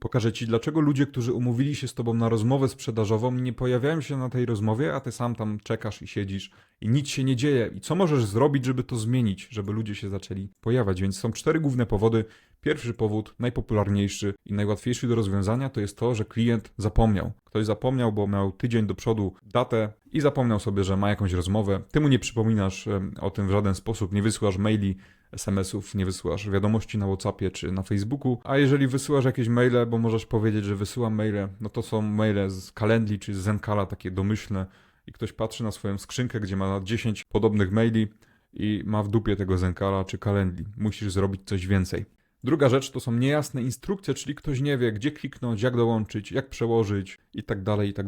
Pokażę Ci, dlaczego ludzie, którzy umówili się z Tobą na rozmowę sprzedażową, nie pojawiają się na tej rozmowie, a Ty sam tam czekasz i siedzisz i nic się nie dzieje. I co możesz zrobić, żeby to zmienić, żeby ludzie się zaczęli pojawiać? Więc są cztery główne powody. Pierwszy powód, najpopularniejszy i najłatwiejszy do rozwiązania, to jest to, że klient zapomniał. Ktoś zapomniał, bo miał tydzień do przodu datę i zapomniał sobie, że ma jakąś rozmowę. Ty mu nie przypominasz o tym w żaden sposób, nie wysyłasz maili, SMS-ów, nie wysyłasz wiadomości na WhatsAppie czy na Facebooku. A jeżeli wysyłasz jakieś maile, bo możesz powiedzieć, że wysyłam maile, no to są maile z Calendly czy z Zencala, takie domyślne. I ktoś patrzy na swoją skrzynkę, gdzie ma 10 podobnych maili i ma w dupie tego Zencala czy Calendly. Musisz zrobić coś więcej. Druga rzecz to są niejasne instrukcje, czyli ktoś nie wie, gdzie kliknąć, jak dołączyć, jak przełożyć i tak dalej, i tak.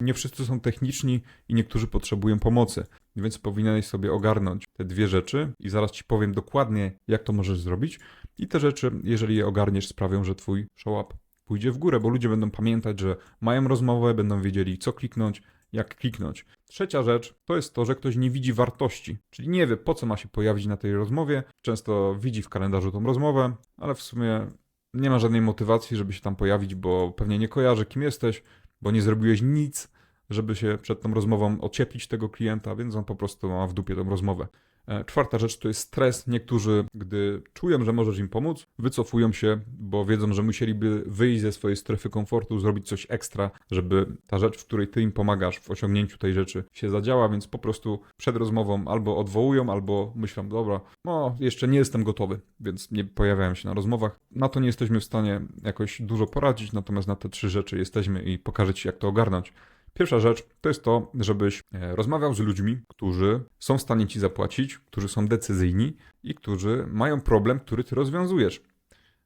Nie wszyscy są techniczni i niektórzy potrzebują pomocy, więc powinieneś sobie ogarnąć te dwie rzeczy i zaraz Ci powiem dokładnie, jak to możesz zrobić. I te rzeczy, jeżeli je ogarniesz, sprawią, że Twój show up pójdzie w górę, bo ludzie będą pamiętać, że mają rozmowę, będą wiedzieli, co kliknąć, jak kliknąć. Trzecia rzecz to jest to, że ktoś nie widzi wartości, czyli nie wie po co ma się pojawić na tej rozmowie. Często widzi w kalendarzu tą rozmowę, ale w sumie nie ma żadnej motywacji, żeby się tam pojawić, bo pewnie nie kojarzy, kim jesteś, bo nie zrobiłeś nic, żeby się przed tą rozmową ocieplić tego klienta, więc on po prostu ma w dupie tą rozmowę. E, Czwarta rzecz to jest stres. Niektórzy, gdy czują, że możesz im pomóc, wycofują się, bo wiedzą, że musieliby wyjść ze swojej strefy komfortu, zrobić coś ekstra, żeby ta rzecz, w której ty im pomagasz w osiągnięciu tej rzeczy się zadziała, więc po prostu przed rozmową albo odwołują, albo myślą, dobra, no jeszcze nie jestem gotowy, więc nie pojawiają się na rozmowach. Na to nie jesteśmy w stanie jakoś dużo poradzić, natomiast na te trzy rzeczy jesteśmy i pokażę ci, jak to ogarnąć. Pierwsza rzecz to jest to, żebyś e, rozmawiał z ludźmi, którzy są w stanie ci zapłacić, którzy są decyzyjni i którzy mają problem, który ty rozwiązujesz.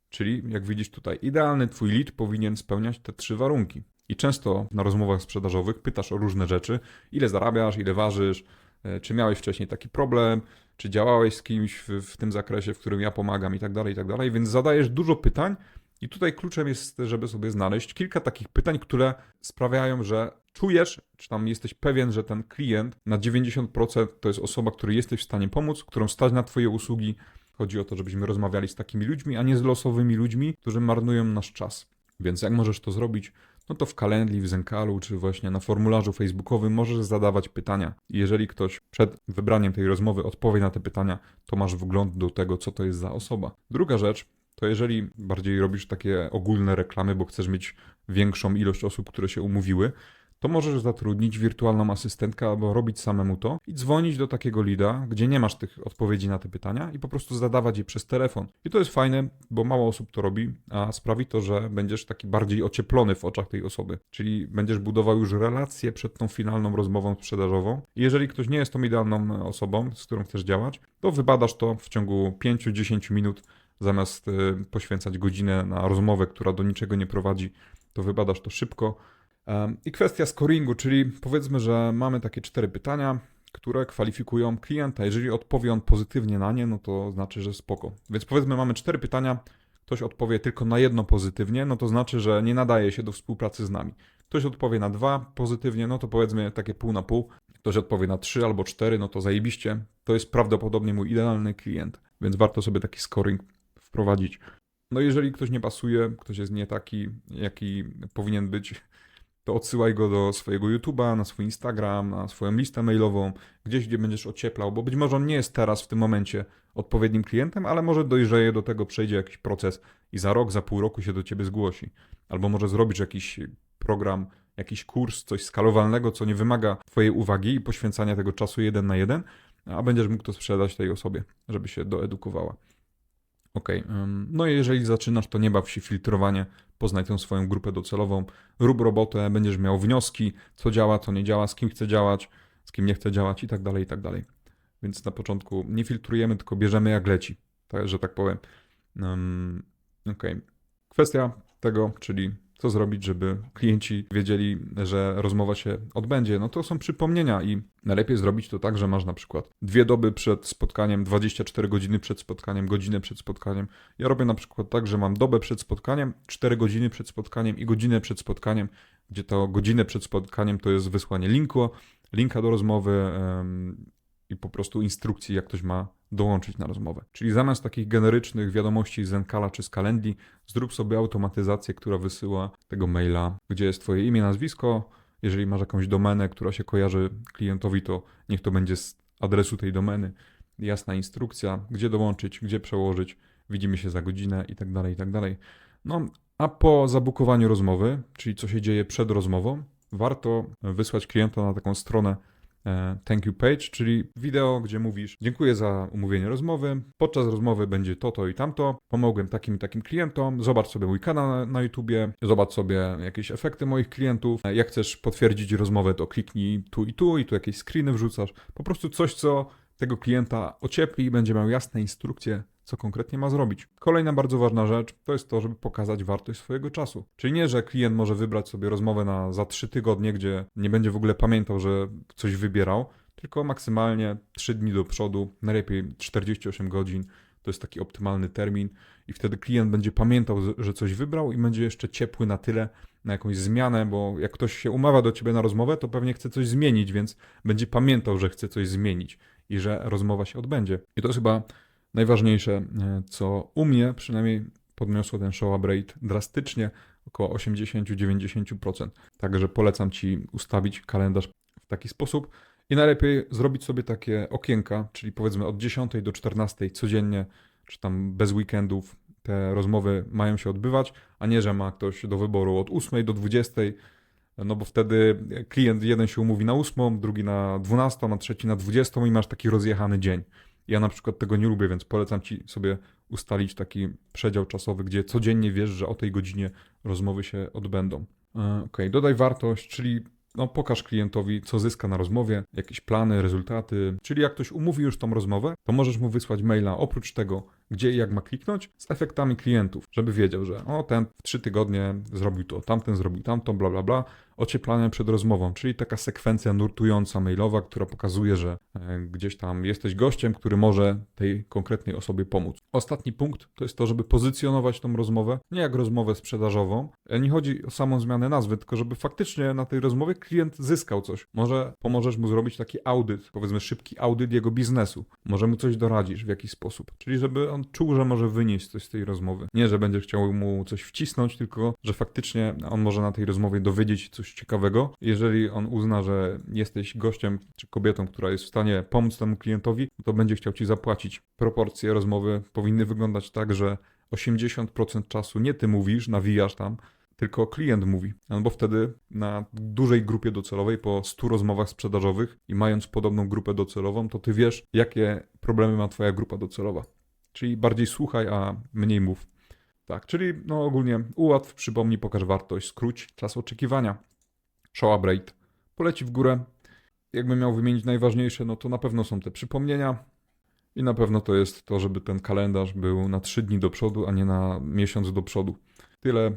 Czyli, jak widzisz tutaj, idealny twój lead powinien spełniać te trzy warunki. I często na rozmowach sprzedażowych pytasz o różne rzeczy: ile zarabiasz, ile ważysz, e, czy miałeś wcześniej taki problem, czy działałeś z kimś w, w tym zakresie, w którym ja pomagam, i tak dalej, i tak dalej. Więc zadajesz dużo pytań, i tutaj kluczem jest, żeby sobie znaleźć kilka takich pytań, które sprawiają, że czujesz, czy tam jesteś pewien, że ten klient na 90% to jest osoba, której jesteś w stanie pomóc, którą stać na Twoje usługi. Chodzi o to, żebyśmy rozmawiali z takimi ludźmi, a nie z losowymi ludźmi, którzy marnują nasz czas. Więc jak możesz to zrobić? No to w Calendly, w Zencalu, czy właśnie na formularzu facebookowym możesz zadawać pytania. I jeżeli ktoś przed wybraniem tej rozmowy odpowie na te pytania, to masz wgląd do tego, co to jest za osoba. Druga rzecz, to jeżeli bardziej robisz takie ogólne reklamy, bo chcesz mieć większą ilość osób, które się umówiły, to możesz zatrudnić wirtualną asystentkę albo robić samemu to i dzwonić do takiego lida, gdzie nie masz tych odpowiedzi na te pytania i po prostu zadawać je przez telefon. I to jest fajne, bo mało osób to robi, a sprawi to, że będziesz taki bardziej ocieplony w oczach tej osoby. Czyli będziesz budował już relacje przed tą finalną rozmową sprzedażową. I jeżeli ktoś nie jest tą idealną osobą, z którą chcesz działać, to wybadasz to w ciągu 5-10 minut zamiast y, poświęcać godzinę na rozmowę, która do niczego nie prowadzi, to wybadasz to szybko. I kwestia scoringu, czyli powiedzmy, że mamy takie cztery pytania, które kwalifikują klienta. Jeżeli odpowie on pozytywnie na nie, no to znaczy, że spoko. Więc powiedzmy, mamy cztery pytania, ktoś odpowie tylko na jedno pozytywnie, no to znaczy, że nie nadaje się do współpracy z nami. Ktoś odpowie na dwa pozytywnie, no to powiedzmy takie pół na pół. Ktoś odpowie na trzy albo cztery, no to zajebiście. To jest prawdopodobnie mój idealny klient, więc warto sobie taki scoring wprowadzić. No jeżeli ktoś nie pasuje, ktoś jest nie taki, jaki powinien być, to odsyłaj go do swojego YouTube'a, na swój Instagram, na swoją listę mailową, gdzieś, gdzie będziesz ocieplał, bo być może on nie jest teraz w tym momencie odpowiednim klientem, ale może dojrzeje do tego, przejdzie jakiś proces i za rok, za pół roku się do ciebie zgłosi. Albo może zrobisz jakiś program, jakiś kurs, coś skalowalnego, co nie wymaga twojej uwagi i poświęcania tego czasu jeden na jeden, a będziesz mógł to sprzedać tej osobie, żeby się doedukowała. Ok, no i jeżeli zaczynasz, to nie baw się filtrowanie, poznaj tę swoją grupę docelową, rób robotę, będziesz miał wnioski, co działa, co nie działa, z kim chce działać, z kim nie chce działać i tak dalej, i tak dalej. Więc na początku nie filtrujemy, tylko bierzemy jak leci, tak, że tak powiem. Um, ok, kwestia tego, czyli co zrobić, żeby klienci wiedzieli, że rozmowa się odbędzie. No to są przypomnienia i najlepiej zrobić to tak, że masz na przykład dwie doby przed spotkaniem, 24 godziny przed spotkaniem, godzinę przed spotkaniem. Ja robię na przykład tak, że mam dobę przed spotkaniem, 4 godziny przed spotkaniem i godzinę przed spotkaniem, gdzie to godzinę przed spotkaniem to jest wysłanie linku, linka do rozmowy, i po prostu instrukcji, jak ktoś ma dołączyć na rozmowę. Czyli zamiast takich generycznych wiadomości z Zenkala czy z Calendly, zrób sobie automatyzację, która wysyła tego maila, gdzie jest twoje imię, nazwisko. Jeżeli masz jakąś domenę, która się kojarzy klientowi, to niech to będzie z adresu tej domeny. Jasna instrukcja, gdzie dołączyć, gdzie przełożyć, widzimy się za godzinę i tak dalej, i tak dalej. No, a po zabukowaniu rozmowy, czyli co się dzieje przed rozmową, warto wysłać klienta na taką stronę thank you page, czyli wideo, gdzie mówisz dziękuję za umówienie rozmowy, podczas rozmowy będzie to, to i tamto, pomogłem takim i takim klientom, zobacz sobie mój kanał na, na YouTubie, zobacz sobie jakieś efekty moich klientów, E, jak chcesz potwierdzić rozmowę, to kliknij tu i tu i tu jakieś screeny wrzucasz, po prostu coś, co tego klienta ociepli i będzie miał jasne instrukcje, co konkretnie ma zrobić. Kolejna bardzo ważna rzecz to jest to, żeby pokazać wartość swojego czasu. Czyli nie, że klient może wybrać sobie rozmowę na za 3 tygodnie, gdzie nie będzie w ogóle pamiętał, że coś wybierał, tylko maksymalnie 3 dni do przodu, najlepiej 48 godzin. To jest taki optymalny termin, i wtedy klient będzie pamiętał, że coś wybrał i będzie jeszcze ciepły na tyle na jakąś zmianę, bo jak ktoś się umawia do ciebie na rozmowę, to pewnie chce coś zmienić, więc będzie pamiętał, że chce coś zmienić i że rozmowa się odbędzie. I to jest chyba najważniejsze, e, co u mnie przynajmniej podniosło ten show up rate drastycznie, około 80-90%. Także polecam Ci ustawić kalendarz w taki sposób i najlepiej zrobić sobie takie okienka, czyli powiedzmy od 10 do 14 codziennie, czy tam bez weekendów te rozmowy mają się odbywać, a nie, że ma ktoś do wyboru od 8 do 20, no bo wtedy klient jeden się umówi na 8, drugi na 12, na trzeci na 20 i masz taki rozjechany dzień. Ja na przykład tego nie lubię, więc polecam ci sobie ustalić taki przedział czasowy, gdzie codziennie wiesz, że o tej godzinie rozmowy się odbędą. E, Ok, dodaj wartość, czyli no, pokaż klientowi, co zyska na rozmowie, jakieś plany, rezultaty. Czyli jak ktoś umówi już tą rozmowę, to możesz mu wysłać maila oprócz tego, gdzie i jak ma kliknąć, z efektami klientów, żeby wiedział, że o ten w trzy tygodnie zrobił to, tamten zrobił tamto, bla bla bla. Ocieplanie przed rozmową, czyli taka sekwencja nurtująca mailowa, która pokazuje, że e, gdzieś tam jesteś gościem, który może tej konkretnej osobie pomóc. Ostatni punkt to jest to, żeby pozycjonować tą rozmowę nie jak rozmowę sprzedażową. E, Nie chodzi o samą zmianę nazwy, tylko żeby faktycznie na tej rozmowie klient zyskał coś. Może pomożesz mu zrobić taki audyt, powiedzmy szybki audyt jego biznesu. Może mu coś doradzisz w jakiś sposób. Czyli żeby on czuł, że może wynieść coś z tej rozmowy. Nie, że będzie chciał mu coś wcisnąć, tylko że faktycznie on może na tej rozmowie dowiedzieć się coś ciekawego. Jeżeli on uzna, że jesteś gościem czy kobietą, która jest w stanie pomóc temu klientowi, to będzie chciał ci zapłacić. Proporcje rozmowy powinny wyglądać tak, że 80% czasu nie ty mówisz, nawijasz tam, tylko klient mówi. No bo wtedy na dużej grupie docelowej, po 100 rozmowach sprzedażowych i mając podobną grupę docelową, to ty wiesz, jakie problemy ma twoja grupa docelowa. Czyli bardziej słuchaj, a mniej mów. Tak, czyli no ogólnie ułatw, przypomnij, pokaż wartość, skróć czas oczekiwania. Show up rate poleci w górę. Jakbym miał wymienić najważniejsze, no to na pewno są te przypomnienia i na pewno to jest to, żeby ten kalendarz był na 3 dni do przodu, a nie na miesiąc do przodu. Tyle